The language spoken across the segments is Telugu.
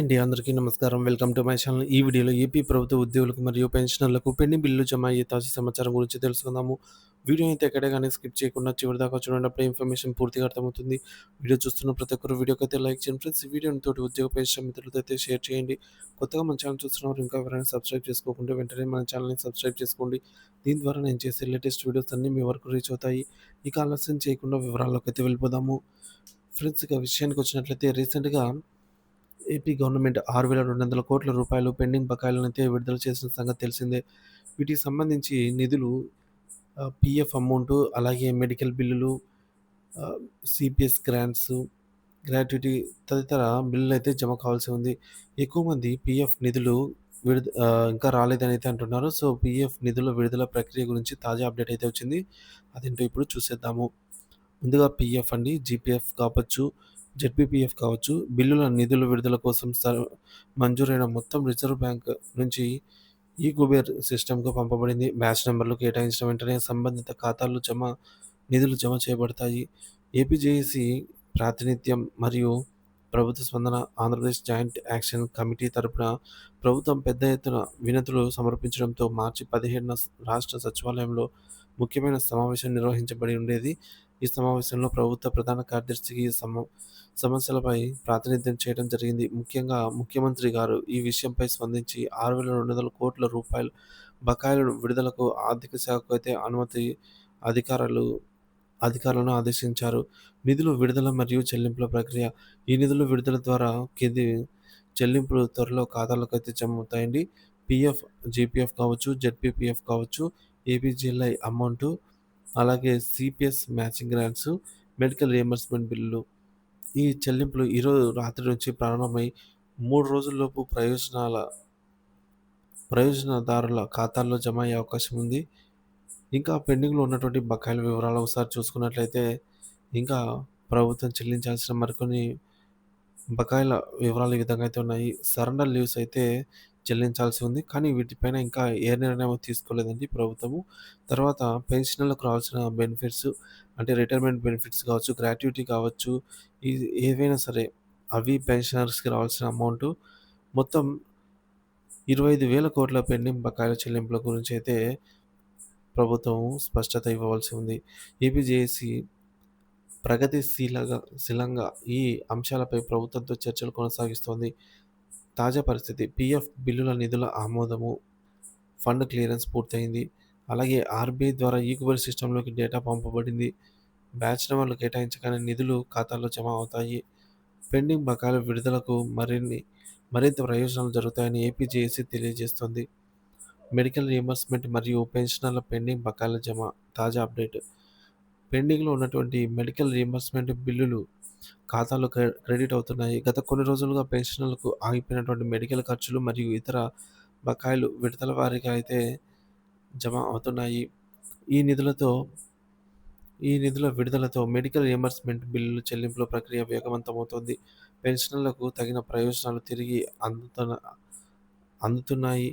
అండి. అందరికీ నమస్కారం. Welcome to my channel. ఈ వీడియోలో ఏపీ ప్రభుత్వ ఉద్యోగులకు మరియు పెన్షనర్లకు పెండింగ్ బిల్లు జమ అయ్యే తాజా సమాచారం గురించి తెలుసుకుందాము. వీడియో అయితే ఎక్కడే కానీ స్కిప్ చేయకుండా చివరి దాకా చూడండి. అప్పుడే ఇన్ఫర్మేషన్ పూర్తిగా అర్థమవుతుంది. వీడియో చూస్తున్న ప్రతి ఒక్కరు వీడియోకి అయితే లైక్ చేయండి. ఫ్రెండ్స్ ఈ వీడియోని తోటి ఉద్యోగ పెన్షన్ మిత్రులతో అయితే షేర్ చేయండి. కొత్తగా మన ఛానల్ చూస్తున్నవారు ఇంకా ఎవరైనా సబ్స్క్రైబ్ చేసుకోకుండా వెంటనే మన ఛానల్ని సబ్స్క్రైబ్ చేసుకోండి. దీని ద్వారా నేను చేసే లేటెస్ట్ వీడియోస్ అన్నీ మీ వరకు రీచ్ అవుతాయి. ఇక ఆలస్యం చేయకుండా వివరాల్లోకి అయితే వెళ్ళిపోదాము. ఫ్రెండ్స్ ఇక విషయానికి వచ్చినట్లయితే రీసెంట్గా ఏపీ గవర్నమెంట్ ఆరు వేల రెండు వందల కోట్ల రూపాయలు పెండింగ్ బకాయిలనైతే విడుదల చేసిన సంగతి తెలిసిందే. వీటికి సంబంధించి నిధులు పిఎఫ్ అమౌంట్ అలాగే మెడికల్ బిల్లులు సిపిఎస్ గ్రాంట్స్ గ్రాట్యుటీ తదితర బిల్లులు అయితే జమ కావాల్సి ఉంది. ఎక్కువ మంది పిఎఫ్ నిధులు విడుద ఇంకా రాలేదని అయితే అంటున్నారు. సో పిఎఫ్ నిధుల విడుదల ప్రక్రియ గురించి తాజా అప్డేట్ అయితే వచ్చింది. అదేంటో ఇప్పుడు చూసేద్దాము. ముందుగా పిఎఫ్ అండి జీపీఎఫ్ కావచ్చు జెడ్పీపీఎఫ్ కావచ్చు బిల్లుల నిధుల విడుదల కోసం మంజూరైన మొత్తం రిజర్వ్ బ్యాంక్ నుంచి ఈ కుబేర్ సిస్టమ్కు పంపబడింది. బ్యాచ్ నెంబర్లు కేటాయించిన వెంటనే సంబంధిత ఖాతాల్లో జమ నిధులు జమ చేయబడతాయి. ఏపీజేఏసీ ప్రాతినిధ్యం మరియు ప్రభుత్వ స్పందన ఆంధ్రప్రదేశ్ జాయింట్ యాక్షన్ కమిటీ తరపున ప్రభుత్వం పెద్ద ఎత్తున వినతులు సమర్పించడంతో మార్చి పదిహేడున రాష్ట్ర సచివాలయంలో ముఖ్యమైన సమావేశం నిర్వహించబడి ఉండేది. ఈ సమావేశంలో ప్రభుత్వ ప్రధాన కార్యదర్శికి సమ సమస్యలపై ప్రాతినిధ్యం చేయడం జరిగింది. ముఖ్యంగా ముఖ్యమంత్రి గారు ఈ విషయంపై స్పందించి ఆరు వేల రెండు వందల కోట్ల రూపాయలు బకాయిల విడుదలకు ఆర్థిక శాఖకు అయితే అనుమతి అధికారులు అధికారులను ఆదేశించారు. నిధులు విడుదల మరియు చెల్లింపుల ప్రక్రియ ఈ నిధులు విడుదల ద్వారా కింది చెల్లింపులు త్వరలో ఖాతాలకు అయితే జమ అవుతాయండి పిఎఫ్ జీపీఎఫ్ కావచ్చు జెడ్పీపీఎఫ్ కావచ్చు ఏపీజీఎల్ఐ అమౌంట్ అలాగే CPS matching grants medical reimbursement బిల్లులు. ఈ చెల్లింపులు ఈరోజు రాత్రి నుంచి ప్రారంభమై మూడు రోజుల్లోపు ప్రయోజనాల ప్రయోజనదారుల ఖాతాల్లో జమ అయ్యే అవకాశం ఉంది. ఇంకా పెండింగ్లో ఉన్నటువంటి బకాయిల వివరాలు ఒకసారి చూసుకున్నట్లయితే ఇంకా ప్రభుత్వం చెల్లించాల్సిన మరికొన్ని బకాయిల వివరాలు ఈ విధంగా అయితే ఉన్నాయి. సరెండర్ లీవ్స్ అయితే చెల్లించాల్సి ఉంది కానీ వీటిపైన ఇంకా ఏ నిర్ణయం తీసుకోలేదండి ప్రభుత్వము. తర్వాత పెన్షనర్లకు రావాల్సిన బెనిఫిట్స్ అంటే రిటైర్మెంట్ బెనిఫిట్స్ కావచ్చు గ్రాట్యుటీ కావచ్చు ఇది ఏవైనా సరే అవి పెన్షనర్స్కి రావాల్సిన అమౌంట్ మొత్తం ఇరవై ఐదు వేల కోట్ల పెండింగ్ బకాయిల చెల్లింపుల గురించి అయితే ప్రభుత్వం స్పష్టత ఇవ్వవలసి ఉంది. ఏపీజేఏసీ ప్రగతిశీలగా శీలంగా ఈ అంశాలపై ప్రభుత్వంతో చర్చలు కొనసాగిస్తోంది. తాజా పరిస్థితి. పీఎఫ్ బిల్లుల నిధుల ఆమోదము ఫండ్ క్లియరెన్స్ పూర్తయింది. అలాగే ఆర్బీఐ ద్వారా ఈక్వల్ సిస్టంలోకి డేటా పంపబడింది. బ్యాచ్ నెంబర్లు కేటాయించగానే నిధులు ఖాతాల్లో జమ అవుతాయి. పెండింగ్ బకాయిల విడుదలకు మరిన్ని మరింత ప్రయోజనాలు జరుగుతాయని ఏపీజేఏసీ తెలియజేస్తోంది. మెడికల్ రియంబర్స్మెంట్ మరియు పెన్షనర్ల పెండింగ్ బకాయిల జమ తాజా అప్డేట్. పెండింగ్లో ఉన్నటువంటి మెడికల్ రియంబర్స్మెంట్ బిల్లులు ఖాతాలో క్రెడిట్ అవుతున్నాయి. గత కొన్ని రోజులుగా పెన్షనర్లకు ఆగిపోయినటువంటి మెడికల్ ఖర్చులు మరియు ఇతర బకాయిలు విడతల వారికి అయితే జమ అవుతున్నాయి. ఈ నిధులతో ఈ నిధుల విడుదలతో మెడికల్ రియంబర్స్మెంట్ బిల్లుల చెల్లింపుల ప్రక్రియ వేగవంతమవుతుంది. పెన్షనర్లకు తగిన ప్రయోజనాలు తిరిగి అందుతున్న అందుతున్నాయి.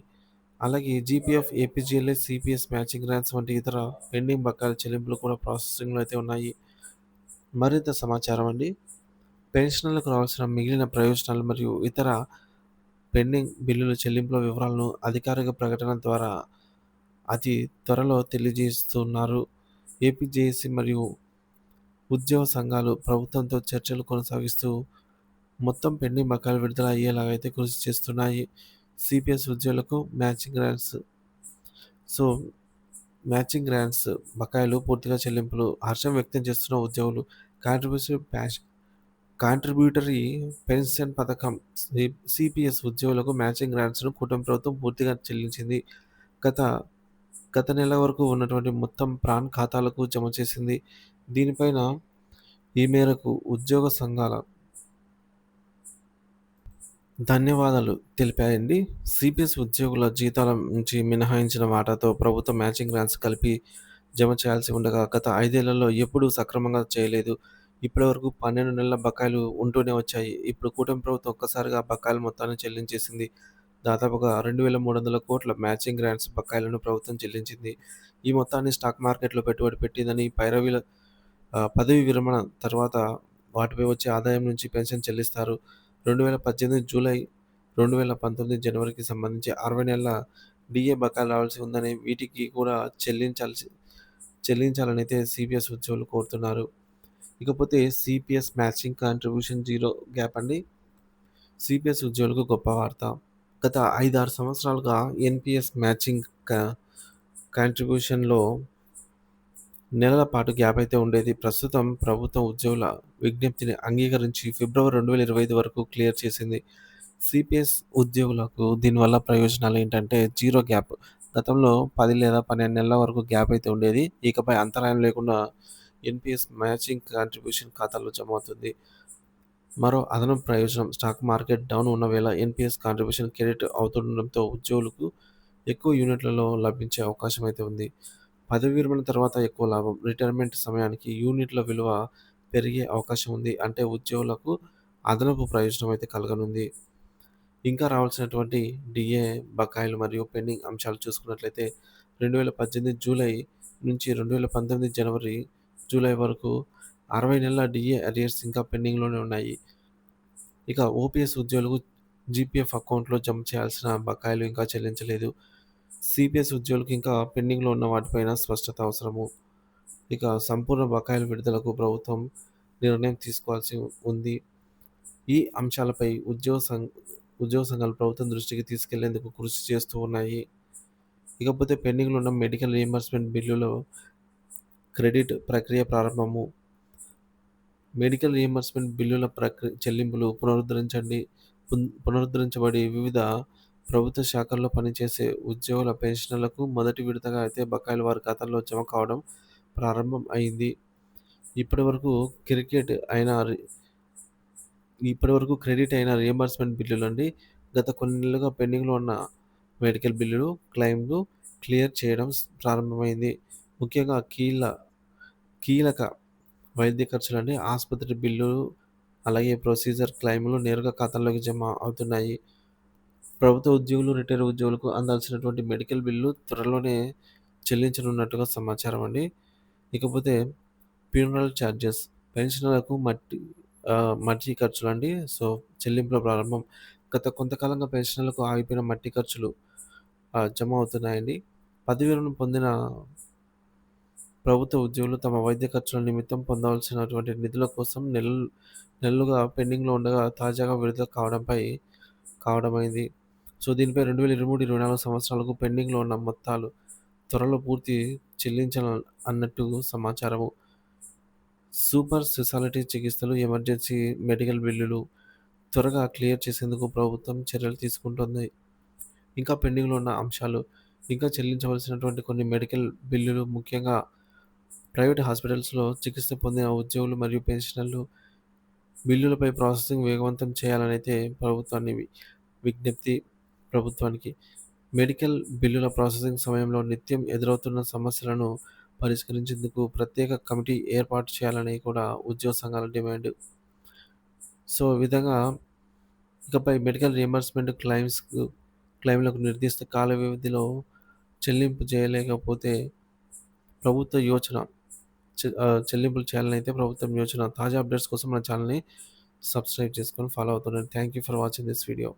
అలాగే GPF APGLA CPS matching grants వంటి ఇతర పెండింగ్ బకాయిల చెల్లింపులు కూడా ప్రాసెసింగ్లో అయితే ఉన్నాయి. మరింత సమాచారం అండి. పెన్షనర్లకు రావాల్సిన మిగిలిన ప్రయోజనాలు మరియు ఇతర పెండింగ్ బిల్లుల చెల్లింపుల వివరాలను అధికారిక ప్రకటన ద్వారా అతి త్వరలో తెలియజేస్తున్నారు. ఏపీజేఏసీ మరియు ఉద్యోగ సంఘాలు ప్రభుత్వంతో చర్చలు కొనసాగిస్తూ మొత్తం పెండింగ్ బకాయిలు విడుదల అయ్యేలాగైతే కృషి చేస్తున్నాయి. సిపిఎస్ ఉద్యోగులకు matching grants. So matching grants బకాయిలు పూర్తిగా చెల్లింపులు హర్షం వ్యక్తం చేస్తున్న ఉద్యోగులు కాంట్రిబ్యూషన్ ప్యాష్ కాంట్రిబ్యూటరీ పెన్షన్ పథకం సిపిఎస్ ఉద్యోగులకు మ్యాచింగ్ గ్రాంట్స్ను కుటుంబ ప్రభుత్వం పూర్తిగా చెల్లించింది. గత గత నెల వరకు ఉన్నటువంటి మొత్తం ప్రాన్ ఖాతాలకు జమ చేసింది. దీనిపైన ఈ మేరకు ఉద్యోగ సంఘాల ధన్యవాదాలు తెలిపాయండి. సిపిఎస్ ఉద్యోగుల జీతాల నుంచి మినహాయించిన వాటాతో ప్రభుత్వ మ్యాచింగ్ గ్రాంట్స్ కలిపి జమ చేయాల్సి ఉండగా గత ఐదేళ్ళలో ఎప్పుడూ సక్రమంగా చేయలేదు. ఇప్పటివరకు పన్నెండు నెలల బకాయిలు ఉంటూనే వచ్చాయి. ఇప్పుడు కూటమి ప్రభుత్వం ఒక్కసారిగా బకాయిల మొత్తాన్ని చెల్లించేసింది. దాదాపుగా రెండు వేల మూడు వందల కోట్ల మ్యాచింగ్ గ్రాంట్స్ బకాయిలను ప్రభుత్వం చెల్లించింది. ఈ మొత్తాన్ని స్టాక్ మార్కెట్లో పెట్టుబడి పెట్టిందని పైరవీల పదవి విరమణ తర్వాత వాటిపై వచ్చే ఆదాయం నుంచి పెన్షన్ చెల్లిస్తారు. 2018 జూలై, 2019 జనవరికి సంబంధించి 60 నెలల డిఏ బకాయిలు రావాల్సి ఉందని, వీటికి కూడా చెల్లించాల్సి చెల్లించాలని అయితే సిపిఎస్ ఉద్యోగులు కోరుతున్నారు. ఇకపోతే CPS matching contribution zero gap అండి. సీపీఎస్ ఉద్యోగులకు గొప్ప వార్త. గత 5, 6 సంవత్సరాలుగా ఎన్పిఎస్ మ్యాచింగ్ కా కాంట్రిబ్యూషన్‌లో నెలల పాటు గ్యాప్ అయితే ఉండేది. ప్రస్తుతం ప్రభుత్వం ఉద్యోగుల విజ్ఞప్తిని అంగీకరించి ఫిబ్రవరి 2025 వరకు క్లియర్ చేసింది. సిపిఎస్ ఉద్యోగులకు దీనివల్ల ప్రయోజనాలు ఏంటంటే జీరో గ్యాప్. గతంలో పది లేదా 12 నెలల వరకు గ్యాప్ అయితే ఉండేది. ఇకపై అంతరాయం లేకుండా ఎన్పిఎస్ మ్యాచింగ్ కాంట్రిబ్యూషన్ ఖాతాలో జమ అవుతుంది. మరో అదనపు ప్రయోజనం స్టాక్ మార్కెట్ డౌన్ ఉన్న వేళ ఎన్పిఎస్ కాంట్రిబ్యూషన్ క్రెడిట్ అవుతుండడంతో ఉద్యోగులకు ఎక్కువ యూనిట్లలో లభించే అవకాశం అయితే ఉంది. పదవీ విరమణ తర్వాత ఎక్కువ లాభం. రిటైర్మెంట్ సమయానికి యూనిట్ల విలువ పెరిగే అవకాశం ఉంది. అంటే ఉద్యోగులకు అదనపు ప్రయోజనం అయితే కలగనుంది. ఇంకా రావాల్సినటువంటి డీఏ బకాయిలు మరియు పెండింగ్ అంశాలు చూసుకున్నట్లయితే 2018 జూలై నుంచి 2019 జనవరి, జూలై వరకు 60 నెలల డీఏ అరియర్స్ ఇంకా పెండింగ్‌లోనే ఉన్నాయి. ఇక ఓపీఎస్ ఉద్యోగులకు జీపీఎఫ్ అకౌంట్‌లో జమ చేయాల్సిన బకాయిలు ఇంకా చెల్లించలేదు. సిపిఎస్ ఉద్యోగులకు ఇంకా పెండింగ్‌లో ఉన్న వాటిపైన స్పష్టత అవసరము. ఇక సంపూర్ణ బకాయిల విడుదలకు ప్రభుత్వం నిర్ణయం తీసుకోవాల్సి ఉంది. ఈ అంశాలపై ఉద్యోగ సం ఉద్యోగ సంఘాలు ప్రభుత్వం దృష్టికి తీసుకెళ్ళేందుకు కృషి చేస్తూ ఉన్నాయి. ఇకపోతే పెండింగ్‌లో ఉన్న మెడికల్ రీయింబర్స్‌మెంట్ బిల్లులో క్రెడిట్ ప్రక్రియ ప్రారంభము. మెడికల్ రీయింబర్స్‌మెంట్ బిల్లుల ప్రక్రి చెల్లింపులు పునరుద్ధరించండి పునరుద్ధరించబడి వివిధ ప్రభుత్వ శాఖల్లో పనిచేసే ఉద్యోగుల పెన్షన్లకు మొదటి విడతగా అయితే బకాయిలు వారి ఖాతాల్లో జమ కావడం ప్రారంభం అయింది. ఇప్పటివరకు క్రికెట్ అయిన ఇప్పటివరకు క్రెడిట్ అయిన రీయింబర్స్‌మెంట్ బిల్లులండి. గత కొన్ని నెలలుగా పెండింగ్‌లో ఉన్న మెడికల్ బిల్లులు, క్లెయిమ్‌లు క్లియర్ చేయడం స్ ప్రారంభమైంది. ముఖ్యంగా కీల కీలక వైద్య ఖర్చులండి. ఆసుపత్రి బిల్లులు, అలాగే ప్రొసీజర్ క్లెయిమ్‌లు నేరుగా ఖాతాల్లోకి జమ అవుతున్నాయి. ప్రభుత్వ ఉద్యోగులు, రిటైర్ ఉద్యోగులకు అందాల్సినటువంటి మెడికల్ బిల్లు త్వరలోనే చెల్లించనున్నట్టుగా సమాచారం అండి. ఇకపోతే ఫ్యూనరల్ చార్జెస్ పెన్షనర్లకు మట్టి మట్టి ఖర్చులు అండి సో, చెల్లింపుల ప్రారంభం. గత కొంతకాలంగా పెన్షన్లకు ఆగిపోయిన మట్టి ఖర్చులు జమ అవుతున్నాయండి. పదివేలను పొందిన ప్రభుత్వ ఉద్యోగులు తమ వైద్య ఖర్చుల నిమిత్తం పొందవలసినటువంటి నిధుల కోసం నెలలు నెలలుగా పెండింగ్‌లో ఉండగా తాజాగా విడుదల కావడంపై కావడమైంది. సో, దీనిపై 2023, 24 సంవత్సరాలకు పెండింగ్‌లో ఉన్న మొత్తాలు త్వరలో పూర్తి చెల్లించాల అన్నట్టు సమాచారము. సూపర్ స్పెషాలిటీ చికిత్సలు, ఎమర్జెన్సీ మెడికల్ బిల్లులు త్వరగా క్లియర్ చేసేందుకు ప్రభుత్వం చర్యలు తీసుకుంటుంది ఇంకా పెండింగ్‌లో ఉన్న అంశాలు ఇంకా చెల్లించవలసినటువంటి కొన్ని మెడికల్ బిల్లులు ముఖ్యంగా ప్రైవేట్ హాస్పిటల్స్‌లో చికిత్స పొందిన ఉద్యోగులు మరియు పెన్షనర్లు బిల్లులపై ప్రాసెసింగ్ వేగవంతం చేయాలనైతే ప్రభుత్వాన్ని విజ్ఞప్తి ప్రభుత్వానికి. మెడికల్ బిల్లుల ప్రాసెసింగ్ సమయంలో నిత్యం ఎదురవుతున్న సమస్యలను పరిష్కరించేందుకు ప్రత్యేక కమిటీ ఏర్పాటు చేయాలని కూడా ఉద్యోగ సంఘాల డిమాండ్. సో, విధంగా ఇకపై మెడికల్ రియంబర్స్మెంట్ క్లైమ్స్ క్లైమ్లకు నిర్దిష్ట కాల వ్యవధిలో చెల్లింపు చేయలేకపోతే ప్రభుత్వ యోచన చె చేయాలని అయితే ప్రభుత్వం యోచన. తాజా అప్డేట్స్ కోసం మన ఛానల్ని సబ్స్క్రైబ్ చేసుకొని follow అవుతుండండి. Thank you for watching this video.